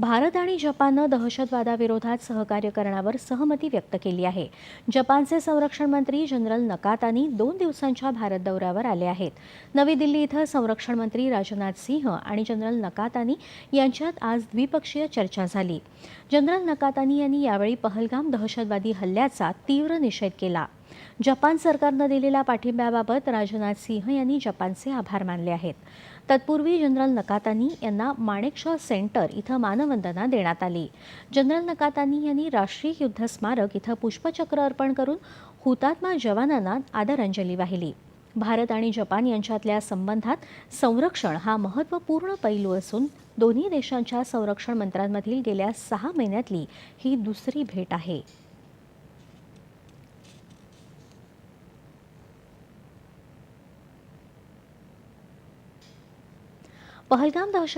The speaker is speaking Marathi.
भारत आणि जपाननं दहशतवादाविरोधात सहकार्य करण्यावर सहमती व्यक्त केली आहे. जपानचे संरक्षण मंत्री जनरल नकातानी दोन दिवसांच्या भारत दौऱ्यावर आले आहेत. नवी दिल्ली इथं संरक्षण मंत्री राजनाथ सिंह आणि जनरल नकातानी यांच्यात आज द्विपक्षीय चर्चा झाली. जनरल नकातानी यांनी यावेळी पहलगाम दहशतवादी हल्ल्याचा तीव्र निषेध केला. जपान सरकारनं दिलेल्या पाठिंब्याबाबत राजनाथ सिंह यांनी जपानचे आभार मानले आहेत. तत्पूर्वी जनरल नकातानी यांना माणेकशॉ सेंटर इथं मानवंदना देण्यात आली. जनरल नकातानी यांनी राष्ट्रीय युद्ध स्मारक इथं पुष्पचक्र अर्पण करून हुतात्मा जवानांना आदरांजली वाहिली. भारत आणि जपान यांच्यातल्या संबंधात संरक्षण हा महत्त्वपूर्ण पैलू असून दोन्ही देशांच्या संरक्षण मंत्र्यांमधील गेल्या सहा महिन्यातली ही दुसरी भेट आहे. पहलगाम दहशत